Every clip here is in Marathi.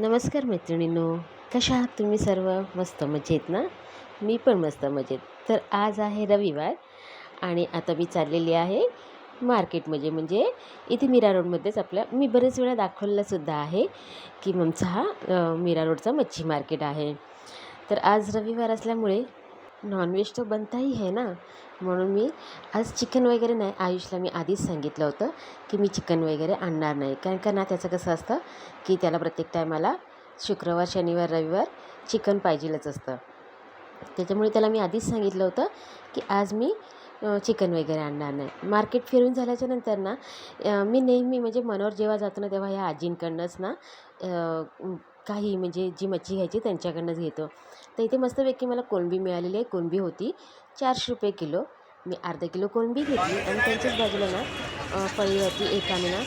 नमस्कार मैत्रिणींनो कशा आहात तुम्ही सर्व? मस्त मजेत ना? मी पण मस्त मजेत. तर आज आहे रविवार आणि आता मी चाललेली आहे मार्केटमध्ये म्हणजे इथे मीरा रोडमध्येच आपल्या मी बरेच वेळा दाखवलंसुद्धा आहे की ममचा हा मीरा रोडचा मच्छी मार्केट आहे. तर आज रविवार असल्यामुळे नॉनव्हेज तर बनताही आहे ना. म्हणून मी आज चिकन वगैरे नाही. आयुषला मी आधीच सांगितलं होतं की मी चिकन वगैरे आणणार नाही. कारण का ना त्याचं कसं असतं की त्याला प्रत्येक टायमाला शुक्रवार शनिवार रविवार चिकन पाहिजेलच असतं. त्याच्यामुळे त्याला मी आधीच सांगितलं होतं की आज मी चिकन वगैरे आणणार नाही. मार्केट फिरून झाल्याच्यानंतर ना मी नेहमी म्हणजे मनोर जेव्हा जातो ना तेव्हा ह्या आजींकडनंच ना काही म्हणजे जी मच्छी घ्यायची त्यांच्याकडनंच घेतो. तर इथे मस्तपैकी मला कोलंबी मिळालेली आहे. कोलंबी होती चारशे रुपये किलो. मी अर्धा किलो कोलंबी घेतली आणि त्यांच्याच बाजूला ना अ, पळी होती एकाने ना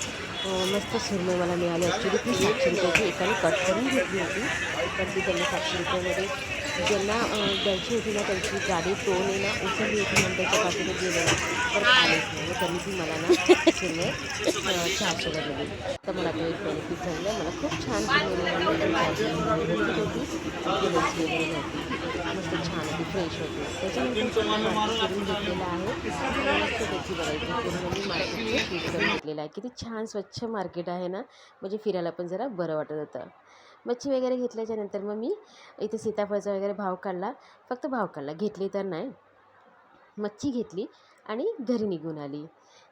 मस्त सुरमई मला मिळाली. ॲक्च्युली ती सातशे रुपयाची एकाने कट करून घेतली होती. तर ती त्यांनी सातशे रुपयामध्ये ज्यांना अ, द्यायची होती ना त्यांची गाडी टोने ना उचलली होती म्हणून त्याच्या पाठीने गेले ना परत आलेच नाही. मग त्यांनी ती मला ना सुरमई चारशे दिली तर मला तो एक बेनिफिट झालं मला खूप छान होती. वगैरे नव्हती मस्त छान होती. फ्रेश होती. त्याच्यानंतर मार्केट आहे. आणि मस्तपैकी बघायची पूर्ण मी घेतलेलं आहे. किती छान स्वच्छ मार्केट आहे ना. म्हणजे फिरायला पण जरा बरं वाटत होतं. मच्छी वगैरे घेतल्याच्या नंतर मग मी इथे सीताफळचा वगैरे भाव काढला. फक्त भाव काढला घेतली तर नाही. मच्छी घेतली आणि घरी निघून आली.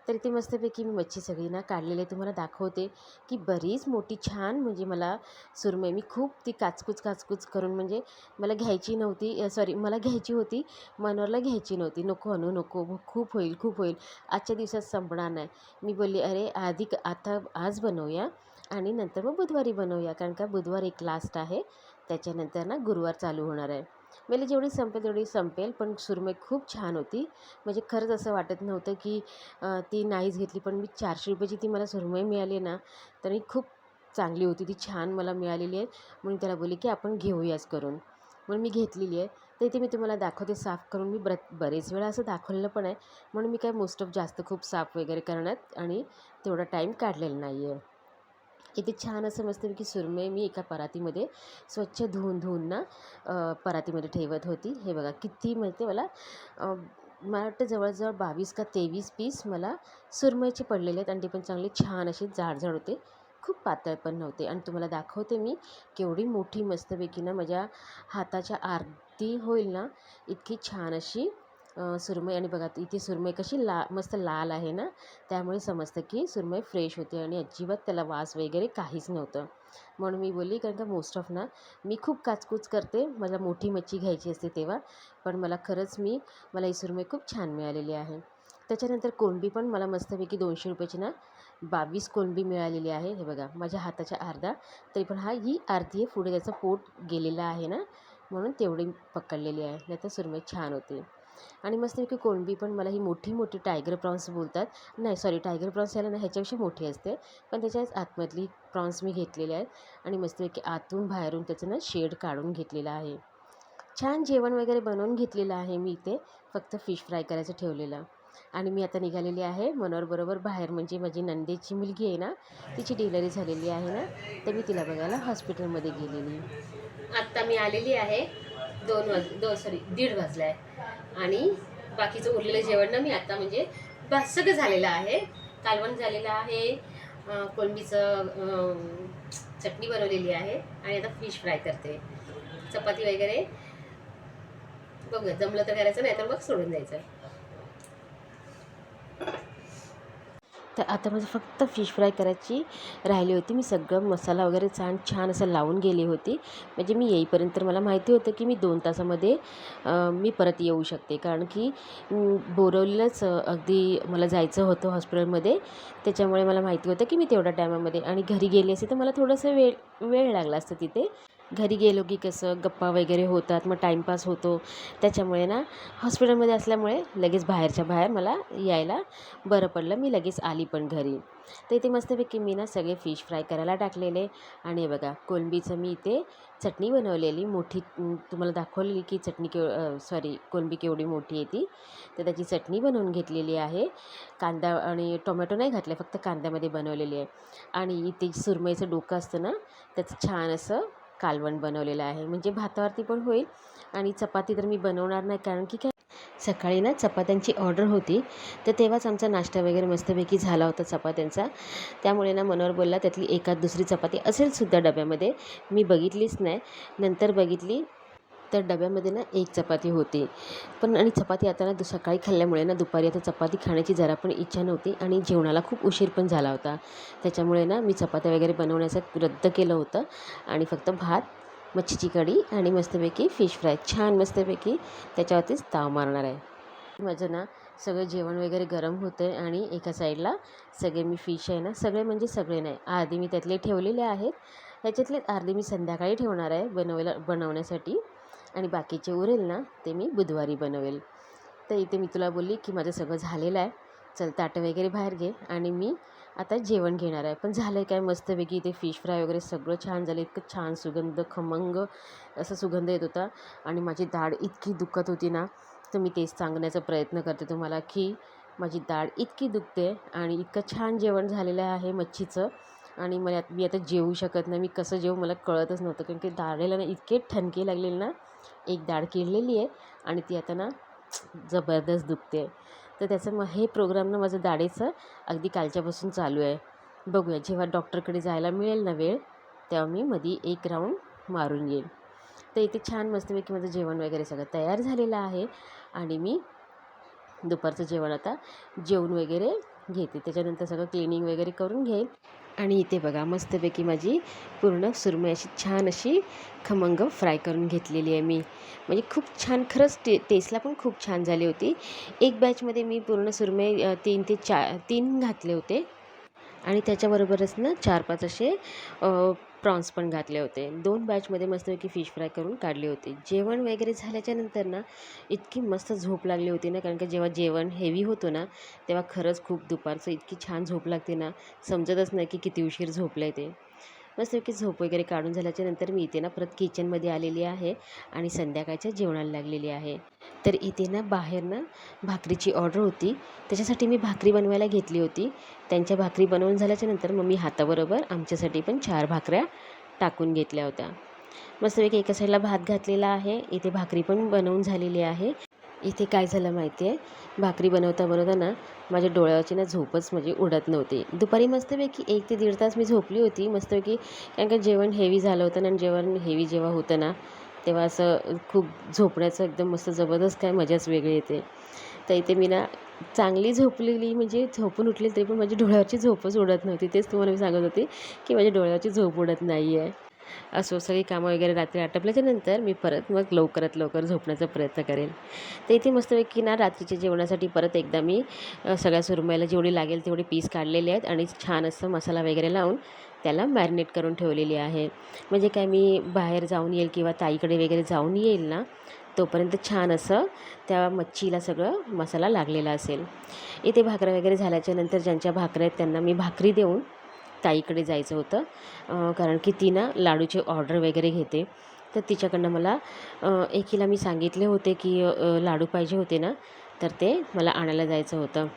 तर इथे मस्तपैकी मी मच्छी सगळी ना काढलेली तुम्हाला दाखवते की बरीच मोठी छान म्हणजे मला सुरमई मी खूप ती काचकूच काचकूच करून म्हणजे मला घ्यायची नव्हती सॉरी मला घ्यायची होती मनोरला घ्यायची नव्हती. नको अनु नको खूप होईल खूप होईल. आजच्या दिवसात संपणार नाही. मी बोलली अरे आधी क- आता आज बनवूया. आणि नंतर मग बुधवारी बनवूया. कारण का बुधवार एक लास्ट आहे. त्याच्यानंतर ना गुरुवार चालू होणार आहे. मला जेवढी संपेल तेवढी संपेल पण सुरमई खूप छान होती. म्हणजे खरंच असं वाटत नव्हतं की ती नाहीच घेतली. पण मी चारशे रुपयाची ती मला सुरमई मिळाली ना तर ही खूप चांगली होती. ती छान मला मिळालेली आहे. म्हणून त्याला बोलले की आपण घेऊयाच करून. म्हणून मी घेतलेली आहे. तर इथे मी तुम्हाला दाखवते साफ करून. मी ब्र बरेच वेळा असं दाखवलेलं पण आहे. म्हणून मी काय मोस्ट ऑफ जास्त खूप साफ वगैरे करण्यात आणि तेवढा टाईम काढलेला नाही आहे इथे छान असं मस्तपैकी सुरमई मी एका परातीमध्ये स्वच्छ धुवून धुवून ना परातीमध्ये ठेवत होती. हे बघा किती मिळते मला मला वाटतं जवळजवळ बावीस का तेवीस पीस मला सुरमईचे पडलेले आहेत आणि ते पण चांगले छान असे जाडजाड होते. खूप पातळ पण नव्हते आणि तुम्हाला दाखवते मी केवढी मोठी मस्तपैकी ना माझ्या हाताच्या आरती होईल ना इतकी छान अशी सुरमई आणि बघा इथे सुरमई कशी ला मस्त लाल आहे ना? त्यामुळे समजतं की सुरमई फ्रेश होते आणि अजिबात त्याला वास वगैरे काहीच नव्हतं. म्हणून मी बोलली कारण का मोस्ट ऑफ ना मी खूप काचकूच करते मला मोठी मच्छी घ्यायची असते तेव्हा पण मला खरंच मी मला ही सुरमई खूप छान मिळालेली आहे. त्याच्यानंतर कोळंबी पण मला मस्तपैकी दोनशे रुपयाची ना बावीस कोलंबी मिळालेली आहे. हे बघा माझ्या हाताच्या अर्धा तरी पण हा ही अर्धी आहे पुढे त्याचं पोट गेलेलं आहे ना? म्हणून तेवढी पकडलेली आहे नाही तर सुरमई छान होते. आणि मस्तपैकी कोळंबी पण मला ही मोठी मोठी टायगर प्रॉन्स बोलतात. नाही सॉरी टायगर प्रॉन्स याला ना ह्याच्यापेक्षा मोठी असते. पण त्याच्याच आतमधली प्रॉन्स मी घेतलेले आहेत. आणि मस्तपैकी आतून बाहेरून त्याचं ना शेड काढून घेतलेलं आहे. छान जेवण वगैरे बनवून घेतलेलं आहे मी इथे फक्त फिश फ्राय करायचं ठेवलेलं. आणि मी आता निघालेली आहे मनोहरबरोबर बाहेर. म्हणजे माझी नंदेची मुलगी आहे ना तिची डिलिव्हरी झालेली आहे ना तर मी तिला बघायला हॉस्पिटलमध्ये गेलेली. आत्ता मी आलेली आहे. दोन वाज दोन सॉरी दीड वाजला आहे आणि बाकीचं उरलेलं जेवण ना मी आता म्हणजे बस सगळं झालेलं आहे. कालवण झालेलं आहे. कोळंबीचं कोलंबीचं चटणी बनवलेली आहे. आणि आता फिश फ्राय करते. चपाती वगैरे. बघूया जमलं तर करायचं नाही तर मग सोडून द्यायचं. तर आता माझं फक्त फिश फ्राय करायची राहिली होती. मी सगळं मसाला वगैरे छान छान असं लावून गेली होती. म्हणजे मी येईपर्यंत तर मला माहिती होतं की मी दोन तासामध्ये मी परत येऊ शकते. कारण की बोरवलीलाच अगदी मला जायचं होतं हॉस्पिटलमध्ये. त्याच्यामुळे मला माहिती होतं की मी तेवढ्या टायमामध्ये आणि घरी गेली असते तर मला थोडंसं वेळ वेळ लागला असतं तिथे. घरी गेलो की कसं गप्पा वगैरे होतात मग टाईमपास होतो. त्याच्यामुळे ना हॉस्पिटलमध्ये असल्यामुळे लगेच बाहेरच्या बाहेर मला यायला बरं पडलं. मी लगेच आली पण घरी. तर इथे मस्तपैकी मी ना सगळे फिश फ्राय करायला टाकलेले. आणि बघा कोलंबीचं मी इथे चटणी बनवलेली. मोठी तुम्हाला दाखवलेली की चटणी केव सॉरी कोलंबी केवढी मोठी आहे ती. तर त्याची चटणी बनवून घेतलेली आहे. कांदा आणि टोमॅटो नाही घातले फक्त कांद्यामध्ये बनवलेली आहे. आणि इथे सुरमईचं डोकं असतं ना त्याचं छान असं कालवण बनवलेलं आहे. म्हणजे भातावरती पण होईल आणि चपाती तर मी बनवणार नाही कारण की काय? सकाळी ना चपात्यांची ऑर्डर होती. तर तेव्हाच आमचा नाश्ता वगैरे मस्तपैकी झाला होता चपात्यांचा. त्यामुळे ना मनोहर बोलला त्यातली एकात दुसरी चपाती असेल सुद्धा डब्यामध्ये. मी बघितलीच नाही. नंतर बघितली. तर डब्यामध्ये ना एक चपाती होती. पण आणि चपाती आता ना दु सकाळी खाल्ल्यामुळे ना दुपारी आता चपाती खाण्याची जरा पण इच्छा नव्हती आणि जेवणाला खूप उशीर पण झाला होता. त्याच्यामुळे ना मी चपात्या वगैरे बनवण्याचं रद्द केलं होतं आणि फक्त भात मच्छीची कढी आणि मस्तपैकी फिश फ्राय छान मस्तपैकी त्याच्यावरतीच ताव मारणार आहे. माझं ना सगळं जेवण वगैरे गरम होतं आहे आणि एका साईडला सगळे मी फिश आहे ना सगळे म्हणजे सगळे नाही आधी मी त्यातले ठेवलेले आहेत. त्याच्यातले अर्धे मी संध्याकाळी ठेवणार आहे बनवायला बनवण्यासाठी. आणि बाकीचे उरेल ना ते मी बुधवारी बनवेल. तर इथे मी तुला बोलली की माझं सगळं झालेलं आहे. चल ताटं वगैरे बाहेर घे आणि मी आता जेवण घेणार आहे. पण झालं आहे काय मस्तपैकी इथे फिश फ्राय वगैरे सगळं छान झालं. इतकं छान सुगंध खमंग असा सुगंध येत होता. आणि माझी दाढ इतकी दुखत होती ना तर मी तेच सांगण्याचा प्रयत्न करते तुम्हाला की माझी दाढ इतकी दुखते आणि इतकं छान जेवण झालेलं आहे मच्छीचं. आणि मला मी आता जेवू शकत नाही. मी कसं जेवू मला कळतच नव्हतं. कारण की दाढेला ना इतके ठणके लागलेले ना एक दाढ किडलेली आहे आणि ती आता ना जबरदस्त दुखते तर त्याचं मग हे प्रोग्राम ना माझं दाढेचं अगदी कालच्यापासून चालू आहे. बघूया जेव्हा डॉक्टरकडे जायला मिळेल ना वेळ तेव्हा मी मध्ये एक राऊंड मारून येईल तर इथे छान मस्तपैकी माझं जेवण वगैरे सगळं तयार झालेलं आहे आणि मी दुपारचं जेवण आता जेवण वगैरे घेते. त्याच्यानंतर सगळं क्लिनिंग वगैरे करून घेईल आणि इथे बघा मस्तपैकी माझी पूर्ण सुरमई अशी छान अशी खमंग फ्राय करून घेतलेली आहे मी. म्हणजे खूप छान खरंच टे टेस्टला पण खूप छान झाली होती. एक बॅचमध्ये मी पूर्ण सुरमई तीन ते चा तीन घातले होते. आणि त्याच्याबरोबरच ना चार पाच असे प्रॉन्स पण घातले होते. दोन बॅचमध्ये मस्तपैकी फिश फ्राय करून काढली होती. जेवण वगैरे झाल्याच्यानंतर ना इतकी मस्त झोप लागली होती ना कारण का जेव्हा जेवण हेवी होतं ना तेव्हा खरंच खूप दुपारचं इतकी छान झोप लागते ना समजतच नाही की किती उशीर झोपलं आहे ते. मस्तपैकी झोप वगैरे काढून झाल्याच्यानंतर मी इथे ना परत किचनमध्ये आलेली आहे आणि संध्याकाळच्या जेवणाला लागलेली आहे. तर इथे ना बाहेर ना भाकरीची ऑर्डर होती. त्याच्यासाठी मी भाकरी बनवायला घेतली होती. त्यांच्या भाकरी बनवून झाल्याच्यानंतर मग मी हाताबरोबर आमच्यासाठी पण चार भाकऱ्या टाकून घेतल्या होत्या. मस्तपैकी एका साईडला भात घातलेला आहे. इथे भाकरी पण बनवून झालेली आहे. इथे काय झालं माहिती आहे? भाकरी बनवता बनवता ना माझ्या डोळ्यावरची ना झोपच म्हणजे उडत नव्हती. दुपारी मस्तपैकी एक ते दीड तास मी झोपली होती मस्तपैकी कारण का जेवण हेवी झालं होतं ना आणि जेवण हेवी जेव्हा होतं ना तेव्हा असं खूप झोपण्याचं एकदम मस्त जबरदस्त काय मजाच वेगळी येते. तर इथे मी ना चांगली झोपलेली म्हणजे झोपून उठली तरी पण माझ्या डोळ्यावरची झोपच उडत नव्हती. तेच तुम्हाला मी सांगत होते की माझ्या डोळ्यावरची झोप उडत नाही आहे असो सगळी कामं वगैरे रात्री आटपल्याच्या नंतर मी परत मग लवकरात लवकर झोपण्याचा प्रयत्न करेल. तर इथे मस्तपैकी ना रात्रीच्या जेवणासाठी परत एकदा मी सगळ्या सुरमईला जेवढी लागेल तेवढे पीस काढलेले आहेत आणि छान असं मसाला वगैरे लावून त्याला मॅरिनेट करून ठेवलेली आहे. म्हणजे काय मी बाहेर जाऊन येईल किंवा ताईकडे वगैरे जाऊन येईल ना तोपर्यंत छान असं त्या मच्छीला सगळं मसाला लागलेला असेल. इथे भाकऱ्या वगैरे झाल्याच्यानंतर ज्यांच्या भाकऱ्या आहेत त्यांना मी भाकरी देऊन ताईकडे जायचं होतं. कारण की ती ना लाडूची ऑर्डर वगैरे घेते. तर तिच्याकडनं मला एकीला मी सांगितले होते की लाडू पाहिजे होते ना तर ते मला आणायला जायचं होतं.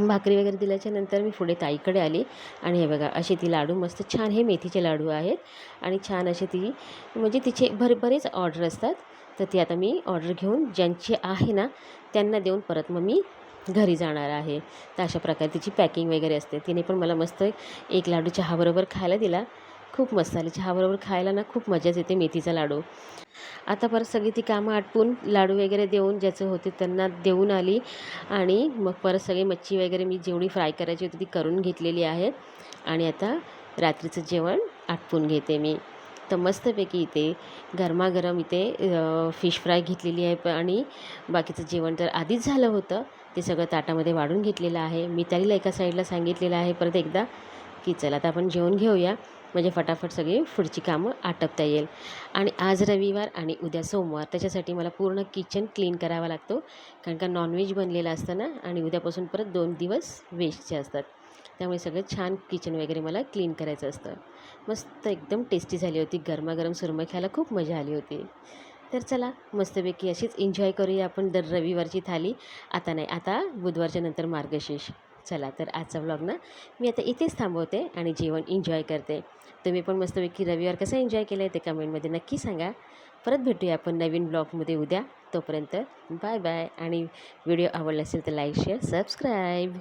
भाकरी वगैरे दिल्याच्या नंतर मी पुढे ताईकडे आली. आणि हे बघा असे ती लाडू मस्त छान हे मेथीचे लाडू आहेत. आणि छान असे ती म्हणजे तिचे भर बरेच ऑर्डर असतात. तर ती आता मी ऑर्डर घेऊन ज्यांची आहे ना त्यांना देऊन परत मग मी घरी जाणार आहे. तर अशा प्रकारे तिची पॅकिंग वगैरे असते. तिने पण मला मस्त एक लाडू चहाबरोबर खायला दिला. खूप मस्त आली चहाबरोबर खायला ना खूप मजाच येते मेथीचा लाडू. आता परत सगळी ती कामं आटपून लाडू वगैरे देऊन ज्याचं होते त्यांना देऊन आली. आणि मग परत सगळी मच्छी वगैरे मी जेवढी फ्राय करायची होती ती करून घेतलेली आहे. आणि आता रात्रीचं जेवण आटपून घेते मी. तर मस्तपैकी इथे गरमागरम इथे फिश फ्राय घेतलेली आहे. आणि बाकीचं जेवण तर आधीच झालं होतं. ते सगळं ताटामध्ये वाढून घेतलेलं आहे. मी त्याला एका साईडला सांगितलेलं आहे परत एकदा की चला आता आपण जेवण घेऊया. म्हणजे फटाफट सगळी पुढची कामं आटपता येईल. आणि आज रविवार आणि उद्या सोमवार त्याच्यासाठी मला पूर्ण किचन क्लीन करावा लागतो. कारण का नॉनव्हेज बनलेलं असतं ना आणि उद्यापासून परत दोन दिवस व्हेजचे असतात. त्यामुळे सगळं छान किचन वगैरे मला क्लीन करायचं असतं. मस्त एकदम टेस्टी झाली होती. गरमागरम सुरमई खायला खूप मजा आली होती. तर चला मस्तपैकी अशीच एन्जॉय करूया आपण दर रविवारची थाली. आता नाही आता बुधवारच्या नंतर मार्गशीर्ष. चला तर आजचा व्लॉग ना मी आता इथेच थांबवते आणि जेवण एन्जॉय करते. तुम्ही पण मस्तपैकी रविवार कसा एन्जॉय केलं आहे ते कमेंटमध्ये नक्की सांगा. परत भेटूया आपण नवीन ब्लॉगमध्ये उद्या. तोपर्यंत बाय बाय आणि व्हिडिओ आवडला असेल तर लाईक शेअर सबस्क्राईब